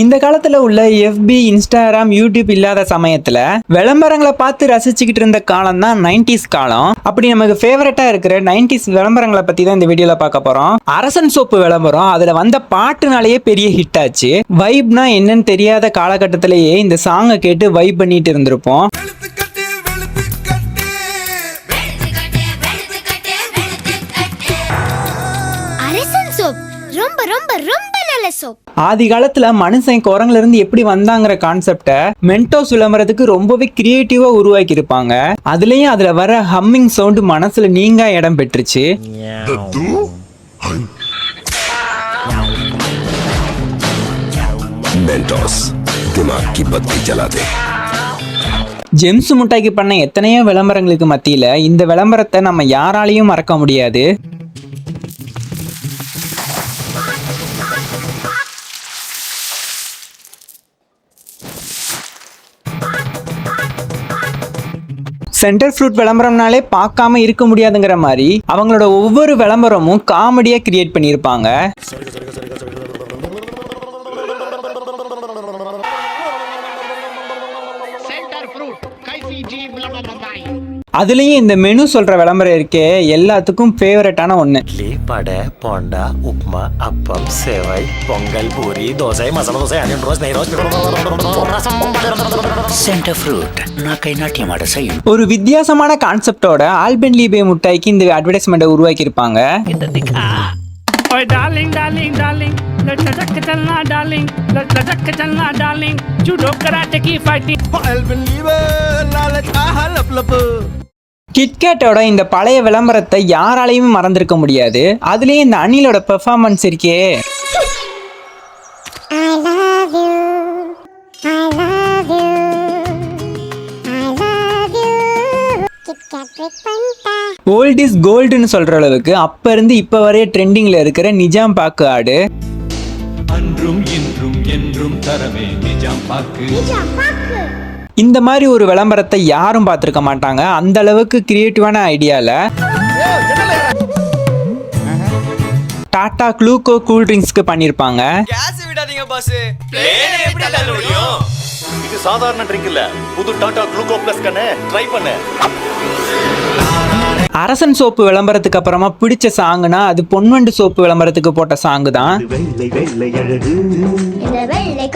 இந்த காலத்துல உள்ள எஃபி இன்ஸ்டாகிராம் யூடியூப் இல்லாத சமயத்துல விளம்பரங்களை பார்த்து ரசிச்சுக்கிட்டு இருந்த காலம் தான் நைன்டிஸ் காலம். அப்படி நமக்கு ஃபேவரட்டா இருக்கிற நைன்டிஸ் விளம்பரங்களை பத்தி தான் இந்த வீடியோல பார்க்க போறோம். அரசன் சோப்பு விளம்பரம் அதுல வந்த பாட்டுனாலேயே பெரிய ஹிட் ஆச்சு. வைப்னா என்னன்னு தெரியாத காலகட்டத்திலேயே இந்த சாங்கை கேட்டு வைப் பண்ணிட்டு இருந்திருப்போம். சோப் ஆதி காலத்துல மனுஷன் குரங்குல இருந்து எப்படி வந்தாங்கிற கான்செப்ட மென்டோஸ் விளம்பரத்துக்கு ரொம்பவே கிரியேட்டிவா உருவாக்கி இருப்பாங்க அதுலயும் அதுல வர ஹம்மிங் சவுண்ட் மனசுல நீங்கா இடம் பெற்றுச்சு दद्दू मेंटोस दिमाग की बत्ती जला दे ஜெம்ஸ் முட்டாய்க்கு பண்ண எத்தனையோ விளம்பரங்களுக்கு மத்தியில இந்த விளம்பரத்தை நம்ம யாராலையும் மறக்க முடியாது சென்டர் ஃப்ரூட் விளம்பரம்னாலே பார்க்காம இருக்க முடியாதுங்கிற மாதிரி அவங்களோட ஒவ்வொரு விளம்பரமும் காமெடியா கிரியேட் பண்ணியிருப்பாங்க. அதுலேயும் இந்த மெனு சொல்கிற விளம்பரம் இருக்கே எல்லாத்துக்கும் ஃபேவரட்டான ஒன்று இட்லி படை போண்டா உப்மா அப்பம் சேவை பொங்கல் பூரி தோசை மசாலா தோசை அனியன் ரோஸ் நெய் ரோஸ் சென்டர் ஃப்ரூட் நான் கை நாட்டியம் ஆட செய்யும் ஒரு வித்தியாசமான கான்செப்டோட ஆல்பென் லீபே முட்டாய்க்கு இந்த அட்வர்டைஸ்மெண்ட்டை உருவாக்கி இருப்பாங்க ओए डार्लिंग डार्लिंग डार्लिंग लटक चलना डार्लिंग लटक चलना डार्लिंग जूडो कराटे की फाइटिंग கிட்கேட்டோட இந்த பழைய விளம்பரத்தை யாராலையுமே மறந்திருக்க முடியாது. அதுலயும் இந்த அணிலோட பெர்ஃபார்மன்ஸ் இருக்கே. ஓல்ட் இஸ் கோல்டுன்னு சொல்ற அளவுக்கு அப்ப இருந்து இப்ப வரைய ட்ரெண்டிங்ல இருக்கிற நிஜாம் பாக்கு ஆடு. அன்றும் இன்றும் என்றும் தரவே நிஜாம் பாக்கு. இந்த மாதிரி ஒரு விளம்பரத்தை யாரும் பார்த்திருக்க மாட்டாங்க. அந்த அளவுக்கு கிரியேட்டிவான ஐடியால டாடா க்ளூகோ கூல் ட்ரிங்க்ஸ்க்கு பண்ணியிருப்பாங்க இது சாதாரண ட்ரிங்க் இல்ல. புது டாடா குளுக்கோ பிளஸ் கண்ணு. ட்ரை பண்ணு. அரசன் சோப்பு விளம்பரத்துக்கு அப்புறமா பிடிச்ச சாங்குனா அது பொன்வண்டு சோப்பு விளம்பரத்துக்கு போட்ட சாங்கு தான். இந்த வெள்ளை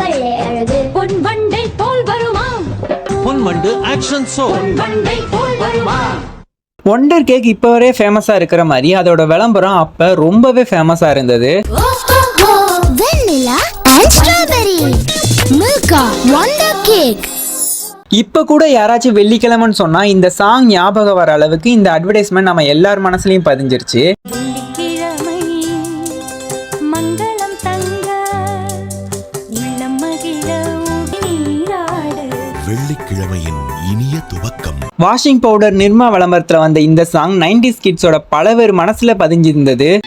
கொள்ளை அழகு. பொன் வண்டை போல் வருமா? பொன்வண்டு ஆக்ஷன் வருமா ஒண்டர் கேக் இப்போ வரைய ஃபேமஸாக இருக்கிற மாதிரி அதோட விளம்பரம் அப்போ ரொம்பவே ஃபேமஸாக இருந்தது. Vanilla and strawberry Milka wonder cake இப்போ கூட யாராச்சும் வெள்ளிக்கிழமைன்னு சொன்னால் இந்த சாங் ஞாபகம் வர அளவுக்கு இந்த அட்வர்டைஸ்மெண்ட் நம்ம எல்லார் மனசுலையும் பதிஞ்சிருச்சு. இனிய துவக்கம். வாஷிங் பவுடர் நிர்மா விளம்பரத்தில் வந்த இந்த சாங் நைன்டி கிட்ஸோட பல பேர் மனசில் பதிஞ்சிருந்தது.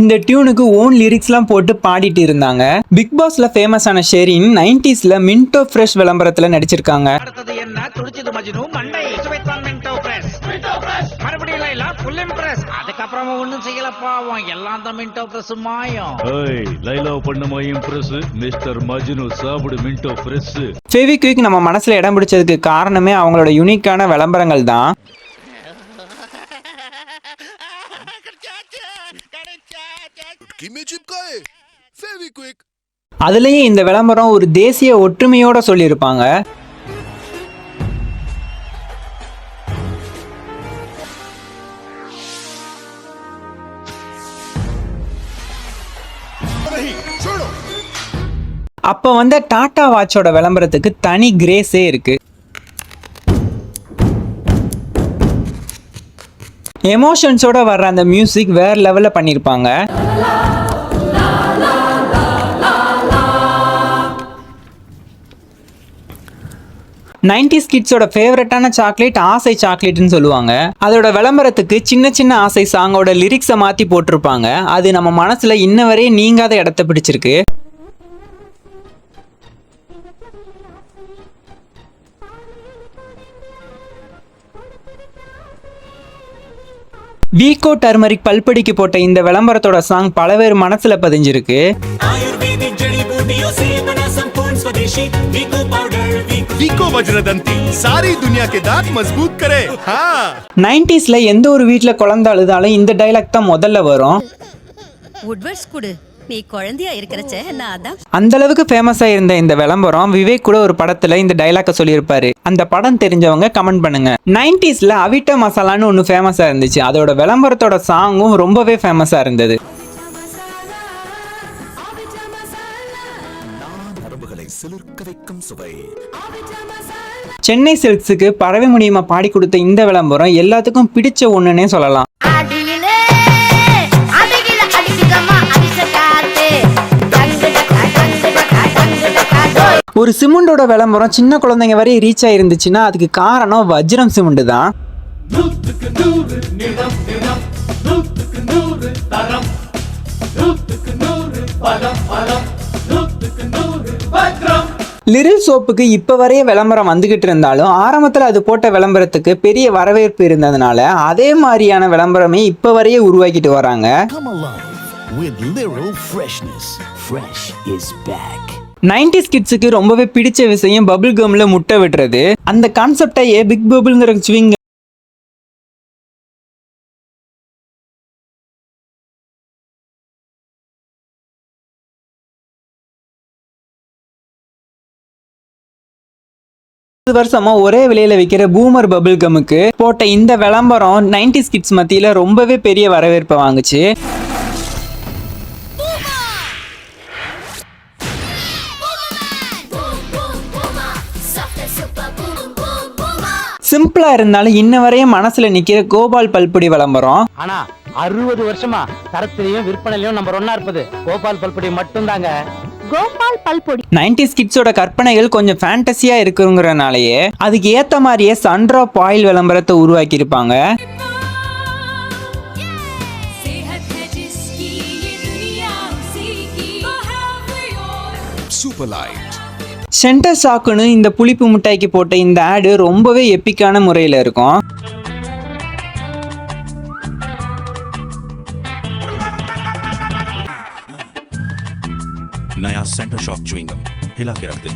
இந்த டியூனுக்கு ஓன் லிரிக்ஸ்லாம் போட்டு பாடிட்டு இருந்தாங்க. பிக் பாஸ்ல ஃபேமஸ் ஆன ஷெரின் நைன்டிஸ்ல மின்டோ ஃப்ரெஷ் விளம்பரத்தில் நடிச்சிருக்காங்க. ಕಿಂದ ತುಳಿಚಿದ மஜ்னு மண்டை சுவைத்தான் மின்டோ பிரஸ் மின்டோ பிரஸ் மறுபடியும் லைலா ஃபுல் இம்ப்ரஸ் அதுக்கப்புறமா ஒண்ணும் செய்யல பாவம் எல்லாம் தான் மின்டோ பிரஸ் மாயம். ஏய் லைலா பண்ணுமா இம்ப்ரஸ் மிஸ்டர் மஜ்னு சாப்பிடு மின்டோ பிரஸ் ஃபெவிக்விக் நம்ம மனசுல இடம் பிடிச்சதுக்கு காரணமே அவங்களோட யூனிக்கான விளம்பரங்கள் தான். அதுலயும் இந்த விளம்பரம் ஒரு தேசிய ஒற்றுமையோட சொல்லியிருப்பாங்க. छोड़ो அப்ப வந்த டாடா வாட்சோட விளம்பரத்துக்கு தனி கிரேஸே இருக்கு. எமோஷன்ஸோட வர்ற அந்த மியூசிக் வேற லெவல்ல பண்ணியிருப்பாங்க நைன்டிஸ் கிட்ஸோட ஃபேவரட்டான சாக்லேட் ஆசை சாக்லேட்னு சொல்லுவாங்க. அதோட விளம்பரத்துக்கு சின்ன சின்ன ஆசை சாங்கோட லிரிக்ஸை மாற்றி போட்டிருப்பாங்க. அது நம்ம மனசில் இன்ன வரையும் நீங்காத இடத்த பிடிச்சிருக்கு. வீகோ டர்மரிக் பல்படிக்கு போட்ட இந்த விளம்பரத்தோட சாங் பல பேர் மனசில் பதிஞ்சிருக்கு. விகோ வஜ்ரதந்தி சாரி துனியா கே தாத் மஸ்பூத் கரே ஹா 90ஸ்ல எந்த ஒரு வீட்ல குழந்தை அழுதாலும் இந்த டயலாக் தான் முதல்ல வரும். உட்வர்ஸ் குடு. நீ குழந்தையா இருக்கிறச்சே நான் அதான் அந்த அளவுக்கு ஃபேமஸ் ஆயிருந்த இந்த விளம்பரம் விவேக் கூட ஒரு படத்துல இந்த டைலாக்க சொல்லியிருப்பாரு. அந்த படம் தெரிஞ்சவங்க கமெண்ட் பண்ணுங்க. நைன்டிஸ்ல அவிட்ட மசாலான்னு ஒன்று ஃபேமஸா இருந்துச்சு. அதோட விளம்பரத்தோட சாங்கும் ரொம்பவே ஃபேமஸா இருந்தது. வைக்கும் சுவை. சென்னை சில்க்ஸுக்கு பறவை முடியுமா பாடி கொடுத்த இந்த விளம்பரம் எல்லாத்துக்கும் பிடிச்ச ஒண்ணுன்னே சொல்லலாம். ஒரு சிமெண்டோட விளம்பரம் சின்ன குழந்தைங்க வரை ரீச் ஆயிருந்துச்சுன்னா அதுக்கு காரணம் வஜ்ரம் சிமெண்ட் தான். லிரில் சோப்புக்கு இப்போ வரைய விளம்பரம் வந்துகிட்டு இருந்தாலும் ஆரம்பத்தில் அது போட்ட விளம்பரத்துக்கு பெரிய வரவேற்பு இருந்ததுனால அதே மாதிரியான விளம்பரமே இப்போ வரைய உருவாக்கிட்டு வராங்க. 90s கிட்ஸுக்கு ரொம்பவே பிடிச்ச விஷயம் பபிள் கம்ல முட்டை விடுறது அந்த கான்செப்டையே பிக் பபிள்ங்கிற வருஷமா ஒரே விலையில விற்கிற பூமர் பபிள் கமுக்கு போட்ட இந்த விளம்பரம் 90s கிட்ஸ் மத்தியில ரொம்பவே பெரிய வரவேற்பை வாங்குச்சு. சிம்பிளா இருந்தாலும் இன்ன வரையும் மனசுல நிக்கிற கோபால் பல்புடி விளம்பரம். ஆனா அறுபது வருஷமா தரத்திலையும் விற்பனையிலும் நம்பர் ஒன்னா இருப்பது கோபால் பல்புடி மட்டும்தாங்க. கோபால் பல்பொடி. நைன்டிஸ் கிட்ஸோட கற்பனைகள் கொஞ்சம் ஃபேண்டசியா இருக்குங்கிறனாலயே அதுக்கு ஏத்த மாதிரியே சன்ட்ராப் ஆயில் விளம்பரத்தை உருவாக்கி இருப்பாங்க சென்டர் சாக்குன்னு இந்த புளிப்பு மிட்டாய்க்கு போட்ட இந்த ஆடு ரொம்பவே எப்பிக்கான முறையில் இருக்கும். நயா சென்டர் ஷாக் சுவிங்கம். ஹிலாக்கி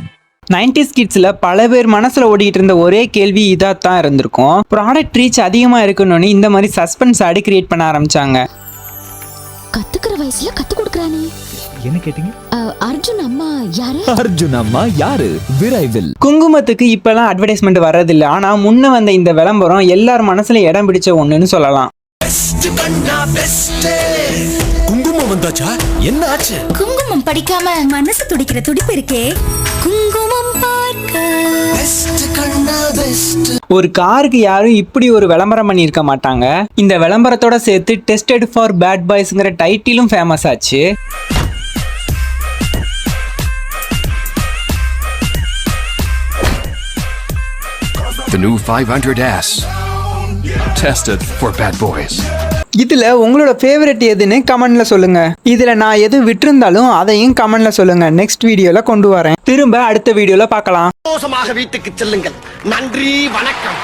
நைன்டிஸ் கிட்ஸில் பல பேர் மனசில் ஓடிக்கிட்டு இருந்த ஒரே கேள்வி இதாக தான் இருந்திருக்கும். ப்ராடக்ட் ரீச் அதிகமாக இருக்கணும்னு இந்த மாதிரி சஸ்பென்ஸ் அடி கிரியேட் பண்ண ஆரம்பிச்சாங்க. கத்துக்கிற வயசுல கத்து கொடுக்குறானே. என்ன கேட்டீங்க? அர்ஜுன் அம்மா யாரு? அர்ஜுன் அம்மா யாரு? விரைவில். குங்குமத்துக்கு இப்பெல்லாம் அட்வர்டைஸ்மெண்ட் வர்றது இல்ல ஆனா முன்ன வந்த இந்த விளம்பரம் எல்லார் மனசுல இடம் பிடிச்ச ஒண்ணுன்னு சொல்லலாம். குங்குமம் வந்தாச்சா? என்ன ஆச்சு? குங்குமம் படிக்காம மனசு துடிக்கிற துடிப்பு இருக்கே குங்குமம் பார்க்க ஒரு காருக்கு யாரும் இப்படி ஒரு விளம்பரம் பண்ணியிருக்க மாட்டாங்க இந்த விளம்பரத்தோட சேர்த்து டெஸ்டட் ஃபார் பேட் பாய்ஸ்ங்கிற டைட்டிலும் ஃபேமஸ் ஆச்சு The new 500S. Tested for bad boys. இதுல உங்களோட ஃபேவரட் எதுன்னு கமெண்ட்ல சொல்லுங்க. இதுல நான் எது விட்டிருந்தாலும் அதையும் கமெண்ட்ல சொல்லுங்க. நெக்ஸ்ட் வீடியோல கொண்டு வரேன். திரும்ப அடுத்த வீடியோல பார்க்கலாம். மோசமாக வீட்டுக்கு செல்லுங்கள். நன்றி வணக்கம்.